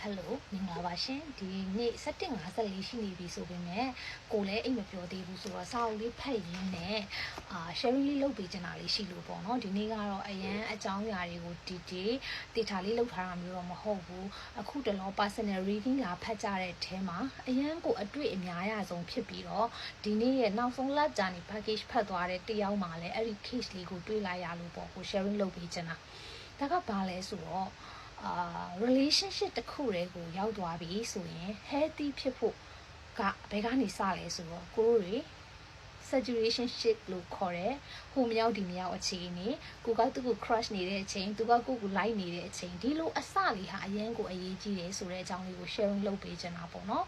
ဟယ်လိုမင်္ဂလာပါရှင်ဒီနေ့7:54ရှိနေပြီဆိုပေမဲ့ကိုလည်းအိမ်မပြောသေးဘူးဆိုတော့စာအုပ်လေးဖတ်ရင်းနဲ့အာ sharing လေးလုပ်ပေးချင်တာလေးရှိလို့ပေါ့နော်ဒီနေ့ကတော့အရန်အကြောင်းအရာတွေကိုဒီဒီဒေတာလေးလုပ်ထားတာမျိုးတော့မဟုတ်ဘူးအခုတလော personal reading လာဖတ်ကြတဲ့အထဲမှာအရန်ကိုအတွေ့အများရဆုံးဖြစ်ပြီးတော့ဒီနေ့ရဲ့နောက်ဆုံးလက်ကြာနေ package ဖတ်သွားတဲ့တယောက်မှလည်းအဲ့ဒီ case လေးကိုတွေးလိုက်ရလို့ပေါ့ကို sharing လုပ်ပေးချင်တာဒါကဘာလဲဆိုတော့ အာ relationship တစ်ခုတည်းကိုရောက်သွားပြီဆိုရင် healthy ဖြစ်ဖို့ကဘယ်ကနေစလဲဆိုတော့ကိုတို့တွေ saturation လို့ခေါ်တယ်ဟိုမြောက်ဒီမြောက်အခြေအနေကိုကသူ့ကို crush နေတဲ့အချိန်သူကကိုကို like နေတဲ့အချိန်ဒီလိုအစလေးဟာအရင်ကိုအရေးကြီးတယ်ဆိုတဲ့အကြောင်းလေးကို sharing လုပ်ပေးချင်တာပေါ့နော်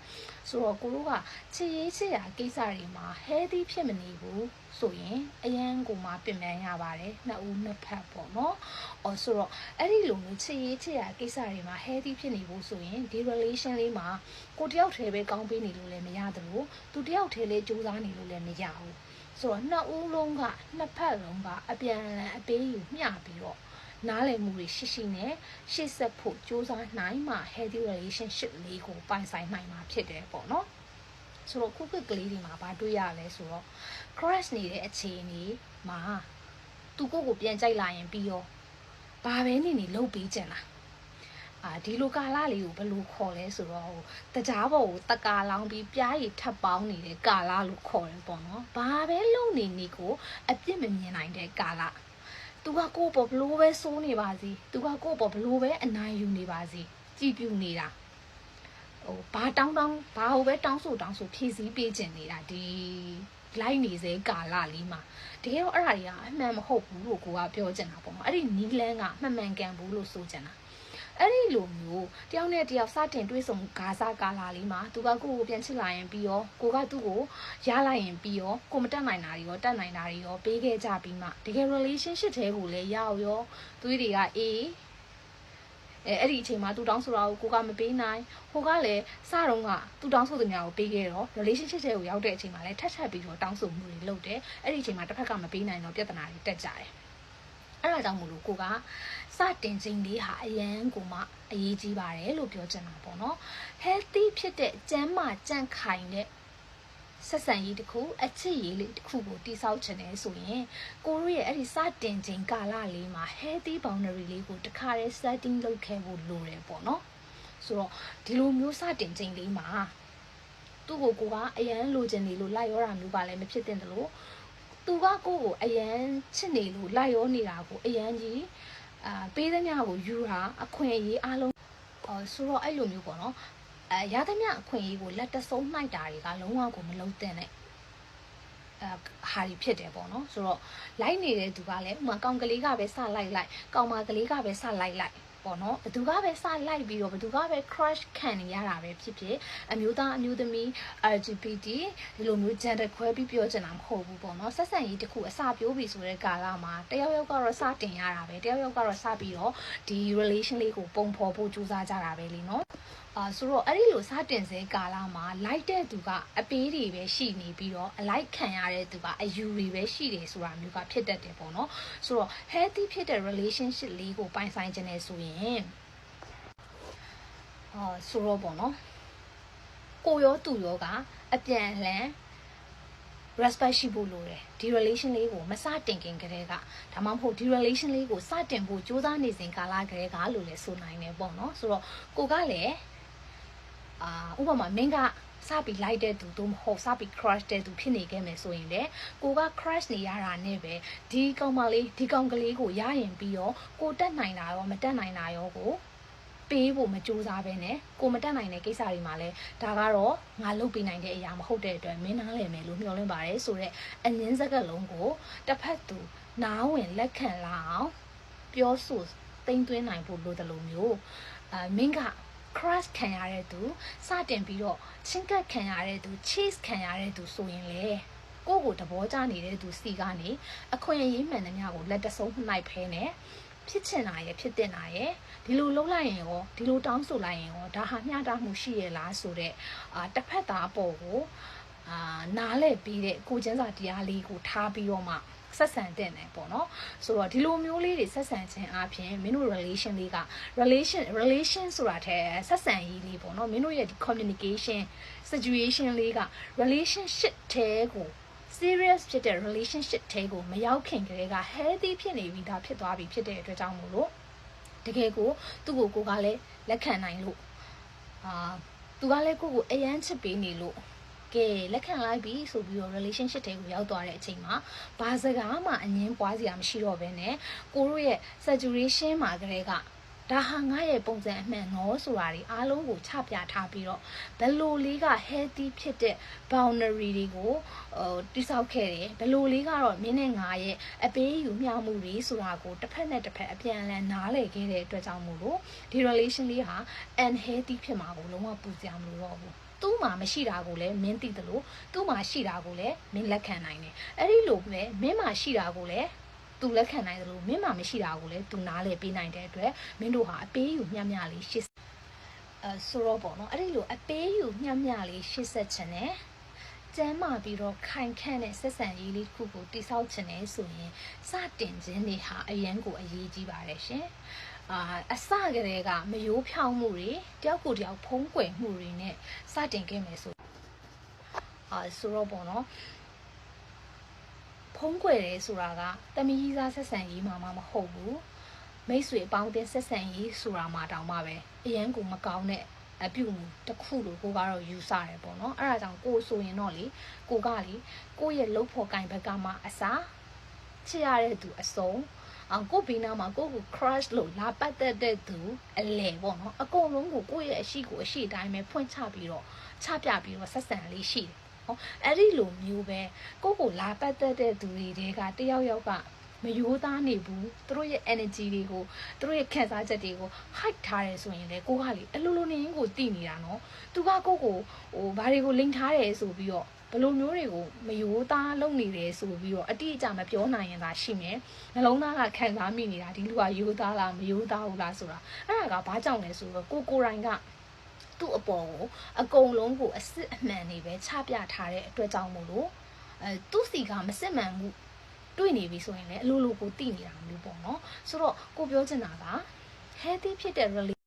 ဆိုတော့ကိုတို့ကချစ်ရေးချစ်ရာကိစ္စတွေမှာ healthy ဖြစ်မနေဘူးဆိုရင်အရန်ကိုမှပြင်ပန်းရပါတယ်နှစ်ဦးနှစ်ဖက်ပေါ့နော်အော်ဆိုတော့အဲ့ဒီလိုမျိုးချစ်ရေးချစ်ရာကိစ္စတွေမှာ healthy ဖြစ်နေဖို့ဆိုရင်ဒီ relation လေးမှာကိုတယောက်တည်းပဲကောင်းပေးနေလို့လည်းမရသလိုသူတယောက်တည်းလေးစူးစမ်းနေလို့လည်းမရဘူး ဆိုတော့နှစ်ဦးလုံးကနှစ်ဖက်လုံးကအပြန်အလှန်အပေးယူမျှပြီးတော့နားလည်မှုတွေရှိရှိနဲ့ရှေ့ဆက်ဖို့စူးစမ်းနိုင်မှ healthy relationship လေးကိုပိုင်ဆိုင်နိုင်မှာဖြစ်တယ်ပေါ့နော်ဆိုတော့ခုခုကလေးတွေမှာဘာတွေ့ရလဲဆိုတော့ crash နေတဲ့အခြေအနေမှာသူကိုကိုပြန်ကြိုက်လာရင်ပြီးရောဘာပဲနေနေလှုပ်ပြီးကြင်လား အာဒီလိုကာလလေးကိုဘယ်လိုခေါ်လဲဆိုတော့ဟိုတကြားပေါ်ကိုတကာလောင်းပြီးပြားရည်ထပ်ပေါင်းနေတဲ့ကာလလို့ခေါ်တယ်ပေါ့နော်ဘာပဲလုံနေနေကိုအပြစ်မမြင်နိုင်တဲ့ကာလသူကကိုယ့်ပေါ်ဘလို့ပဲစိုးနေပါစီသူကကိုယ့်ပေါ်ဘလို့ပဲအနိုင်ယူနေပါစီကြည်ပြူနေတာဟိုဘာတောင်းတောင်းဘာဟိုပဲတောင်းဆိုတောင်းဆိုဖြည့်ဆည်းပေးခြင်းနေတာဒီလိုက်နေစေကာလလေးမှာတကယ်တော့အဲ့ဒါတွေကအမှန်မဟုတ်ဘူးလို့ကိုကပြောချင်တာပေါ့နော်အဲ့ဒီနီးလန်းကမှန်မှန်ကန်ဘူးလို့ဆိုချင်တာ အဲ့ဒီလိုမျိုးတယောက်နဲ့တယောက်စတင်တွေးဆုံဂါစားကာလာလေးမှာသူကကိုယ့်ကိုပြန်ချစ်လာရင်ပြီးရောကိုကသူ့ကိုရလိုက်ရင်ပြီးရောကိုမတက်နိုင်တာတွေရောတက်နိုင်တာတွေရောပေးခဲ့ကြပြီးမှတကယ် relationship တဲကိုလည်းရအောင်ရောသွေးတွေကအေးအဲအဲ့ဒီအချိန်မှာသူတောင်းဆိုတာကိုကိုကမပေးနိုင်ဟိုကလည်းစတော့ကသူတောင်းဆိုသူများကိုပေးခဲ့တော့ relationship ထဲကိုရောက်တဲ့အချိန်မှာလည်းထပ်ထပ်ပြီးတော့တောင်းဆိုမှုတွေလုပ်တယ်အဲ့ဒီအချိန်မှာတစ်ဖက်ကမပေးနိုင်တော့ပြဿနာတွေတက်ကြတယ် အဲ့ဒါကြောင့်မို့လို့ကိုကစတင်ခြင်းလေးဟာအရန်ကိုမှအရေးကြီးပါတယ်လို့ပြောချင်တာပေါ့နော် healthy ဖြစ်တဲ့ကျန်းမာကြန့်ခိုင်တဲ့ဆက်ဆံရေးတစ်ခုအချစ်ရေးလေးတစ်ခုကိုတိဆောက်ချင်တယ်ဆိုရင်ကိုတို့ရဲ့အဲ့ဒီစတင်ခြင်းကာလလေးမှာ healthy boundary လေးကိုတခါတည်း setting လုပ်ခဲ့ဖို့လိုတယ်ပေါ့နော်ဆိုတော့ဒီလိုမျိုးစတင်ခြင်းလေးမှာသူ့ကိုကိုကအရန်လိုချင်နေလို့လိုက်ရောတာမျိုးပါလည်းမဖြစ်တင်တယ်လို့ သူကကိုကိုအရန်ချစ်နေလို့လိုက်ရောနေတာကိုအရန်ကြီးအာပေးသမျှကိုယူတာအခွင့်အရေးအားလုံးအော်ဆိုတော့အဲ့လိုမျိုးပေါ့နော်အဲရသမျှအခွင့်အရေးကိုလက်တဆုံးနှိုက်တာတွေကလုံးဝကိုမလုံးတဲ့နဲ့အဲဟာဒီဖြစ်တယ်ပေါ့နော်ဆိုတော့လိုက်နေတဲ့သူကလည်းဥမာကောင်ကလေးကပဲစလိုက်လိုက်ကောင်မကလေးကပဲစလိုက်လိုက် ပေါ့နော်ဘသူကပဲစလိုက်ပြီးတော့ဘသူကပဲ crush ခံနေရတာပဲဖြစ်ဖြစ်အမျိုးသားအမျိုးသမီး LGBT ဒီလိုမျိုး gender ခွဲပြီးပြောချင်တာမဟုတ်ဘူးပေါ့နော်ဆက်ဆံရေးတစ်ခုအစပြိုးပြီဆိုတဲ့ကာလမှာတယောက်ယောက်ကတော့စတင်ရတာပဲတယောက်ယောက်ကတော့စပြီးတော့ဒီ relation လေးကိုပုံဖော်ဖို့ကြိုးစားကြတာပဲလीနော်အာဆိုတော့အဲ့ဒီလိုစတင်စေကာလမှာ like တဲ့သူကအပေးတွေပဲရှိနေပြီးတော့ like ခံရတဲ့သူကအယူတွေပဲရှိတယ်ဆိုတာမျိုးကဖြစ်တတ်တယ်ပေါ့နော်ဆိုတော့ healthy ဖြစ်တဲ့ relationship လေးကိုပိုင်ဆိုင်ခြင်းနဲ့ဆိုရင်အာဆိုတော့ပေါ့နော်ကိုရောသူရောကအပြန်အလှန် respect ရှိဖို့လိုတယ်ဒီ relation လေးကိုမစတင်ခင်ကတည်းကဒါမှမဟုတ်ဒီ relation လေးကိုစတင်ဖို့ကြိုးစားနေစဉ်ကာလကတည်းကလို့လည်းဆိုနိုင်တယ်ပေါ့နော်ဆိုတော့ကိုကလည်း အာဥပမာမင်းကစပြီးလိုက်တဲ့သူတို့မဟုတ်စပြီး crush တဲ့သူဖြစ်နေခဲ့မယ်ဆိုရင်လေကိုက crush နေရတာနဲ့ပဲဒီကောင်မလေးဒီကောင်ကလေးကိုရရင်ပြီးတော့ကိုတက်နိုင်တာရောမတက်နိုင်တာရောကိုပေးဖို့မကြိုးစားပဲနဲ့ကိုမတက်နိုင်တဲ့ကိစ္စတွေမှာလဲဒါကတော့ငါလုပ်ပေးနိုင်တဲ့အရာမဟုတ်တဲ့အတွက်မင်းနားလည်မယ်လို့မျှော်လင့်ပါတယ်ဆိုတော့အငင်းစကားလုံးကိုတစ်ဖက်သူနားဝင်လက်ခံလာအောင်ပြောဆိုတိမ်သွင်းနိုင်ဖို့လိုတယ်လို့မျိုးအာမင်းက crush ခံရတဲ့သူစတင်ပြီးတော့ချင်းကပ်ခံရတဲ့သူ cheese ခံရတဲ့သူဆိုရင်လေကိုယ့်ကိုသဘောကျနေတဲ့သူစီကနေအခွင့်အရေးမှန်သမျှကိုလက်တဆုံးနှိုက်ဖဲနဲ့ဖြစ်ချင်တာရဲ့ဖြစ်တင်တာရဲ့ဒီလိုလုပ်လိုက်ရင်ရောဒီလိုတောင်းဆိုလိုက်ရင်ရောဒါဟာမျှတမှုရှိရလားဆိုတော့အာတစ်ဖက်သားအပေါ်ကိုအာနားလဲပြီးတဲ့ကိုကျန်းစာတရားလေးကိုထားပြီးတော့မှ ဆက်ဆံတဲ့တယ်ပေါ့နော်ဆိုတော့ဒီလိုမျိုးလေးတွေဆက်ဆံခြင်းအပြင်မင်းတို့ relation လေးက relation relation ဆိုတာတဲ့ဆက်ဆံရေးလေးပေါ့နော်မင်းတို့ရဲ့ဒီ communication situation လေးက relationship တဲကို serious ဖြစ်တဲ့ relationship တဲကိုမရောက်ခင်ကလေးက healthy ဖြစ်နေပြီးသားဖြစ်သွားပြီဖြစ်တဲ့အတွက်ကြောင့်မို့လို့တကယ်ကိုသူ့ကိုကိုကလည်းလက်ခံနိုင်လို့အာသူကလည်းကိုကိုအယမ်းချစ်ပေးနေလို့ ကဲလက်ခံလိုက်ပြီဆိုပြီးတော့ relationship တွေကိုရောက်သွားတဲ့အချိန်မှာဘာစကားမှအငင်းပွားစရာမရှိတော့ဘဲနဲ့ကိုတို့ရဲ့ saturation မှာကလေးကဒါဟာငါရဲ့ပုံစံအမှန်နော်ဆိုတာတွေအားလုံးကိုချပြထားပြီးတော့ဘယ်လိုလေးက healthy ဖြစ်တဲ့ boundary တွေကိုဟိုတိဆောက်ခဲ့တယ်ဘယ်လိုလေးကတော့မင်းနဲ့ငါရဲ့အပေးယူမျှမှုတွေဆိုတာကိုတစ်ဖက်နဲ့တစ်ဖက်အပြန်အလှန်နားလည်ခဲ့တဲ့အတွက်ကြောင့်မို့လို့ဒီ relation လေးဟာ unhealthy ဖြစ်မှာကိုလုံးဝပူစရာမလိုတော့ဘူး သူ့မှာမရှိတာကိုလည်းမင်းသိတယ်လို့သူ့မှာရှိတာကိုလည်းမင်းလက်ခံနိုင်တယ်အဲ့ဒီလိုပဲမင်းမှာရှိတာကိုလည်းသူလက်ခံနိုင်တယ်လို့မင်းမှာမရှိတာကိုလည်းသူနားလည်ပေးနိုင်တဲ့အတွက်မင်းတို့ဟာအပေးယူမျှမျှလေးရှစ်အဲဆိုတော့ပေါ့နော်အဲ့ဒီလိုအပေးယူမျှမျှလေးရှစ်ဆက်ချင်တယ် ကျမ်းမာပြီးတော့ခိုင်ခန့်တဲ့ဆက်ဆံရေးလေးတစ်ခုကိုတိဆောက်ချင်တယ်ဆိုရင်စတင်ခြင်းတွေဟာအရန်ကိုအရေးကြီးပါတယ်ရှင်အာအစကတည်းကမယိုးဖြောင်းမှုတွေတယောက်ကိုတယောက်ဖုံးကွယ်မှုတွေနဲ့စတင်ခဲ့မယ်ဆိုအာဆိုတော့ပေါ့နော်ဖုံးကွယ်တယ်ဆိုတာကတမီးကြီးစားဆက်ဆံရေးမှာမှမဟုတ်ဘူးမိတ်ဆွေအပေါင်းအသင်းဆက်ဆံရေးဆိုတာမှတောင်မှပဲအရန်ကိုမကောင်းတဲ့ အပြုတ်မှုတစ်ခုလို့ကိုကတော့ယူဆတယ်ပေါ့နော်အဲ့ဒါကြောင့်ကိုဆိုရင်တော့လေကိုကလေကိုရဲ့လှုပ်ဖို့ကင်ဘက်ကမှအစားချစ်ရတဲ့သူအစုံအောင်ကိုဘီနာမှာကိုကို crush လို့လာပတ်သက်တဲ့သူအလဲပေါ့နော်အကုန်လုံးကိုကိုရဲ့အရှိကိုအရှိတိုင်းပဲဖွင့်ချပြီးတော့ချပြပြီးတော့ဆက်ဆံလေးရှိတယ်ဟောအဲ့ဒီလိုမျိုးပဲကိုကိုလာပတ်သက်တဲ့သူတွေတဲကတယောက်ယောက်က မယိုးသားနေဘူးသူတို့ရဲ့ energy တွေကိုသူတို့ရဲ့ခံစားချက်တွေကို hide ထားတယ်ဆိုရင်လေကိုကလေအလိုလိုနေရင်ကိုတည်နေတာနော်သူကကိုကိုဟိုဘာတွေကိုလိန်ထားတယ်ဆိုပြီးတော့ဘလိုမျိုးတွေကိုမယိုးသားလုပ်နေတယ်ဆိုပြီးတော့အတိအကျမပြောနိုင်ရင်သာရှိမယ်နှလုံးသားကခံစားမိနေတာဒီလူကယိုးသားလားမယိုးသားဘူးလားဆိုတာအဲ့ဒါကဘာကြောင့်လဲဆိုတော့ကိုကိုရိုင်းကသူ့အပေါ်ကိုအကုန်လုံးကိုအစ်စ်အမှန်တွေပဲချပြထားတဲ့အတွက်ကြောင့်မို့လို့အဲသူ့စီကမစစ်မှန်မှု တွေ့နေပြီဆိုရင်လည်းအလိုလိုကိုတိနေတာမျိုးပေါ့နော်ဆိုတော့ကိုပြောချင်တာက healthy ဖြစ်တဲ့ relation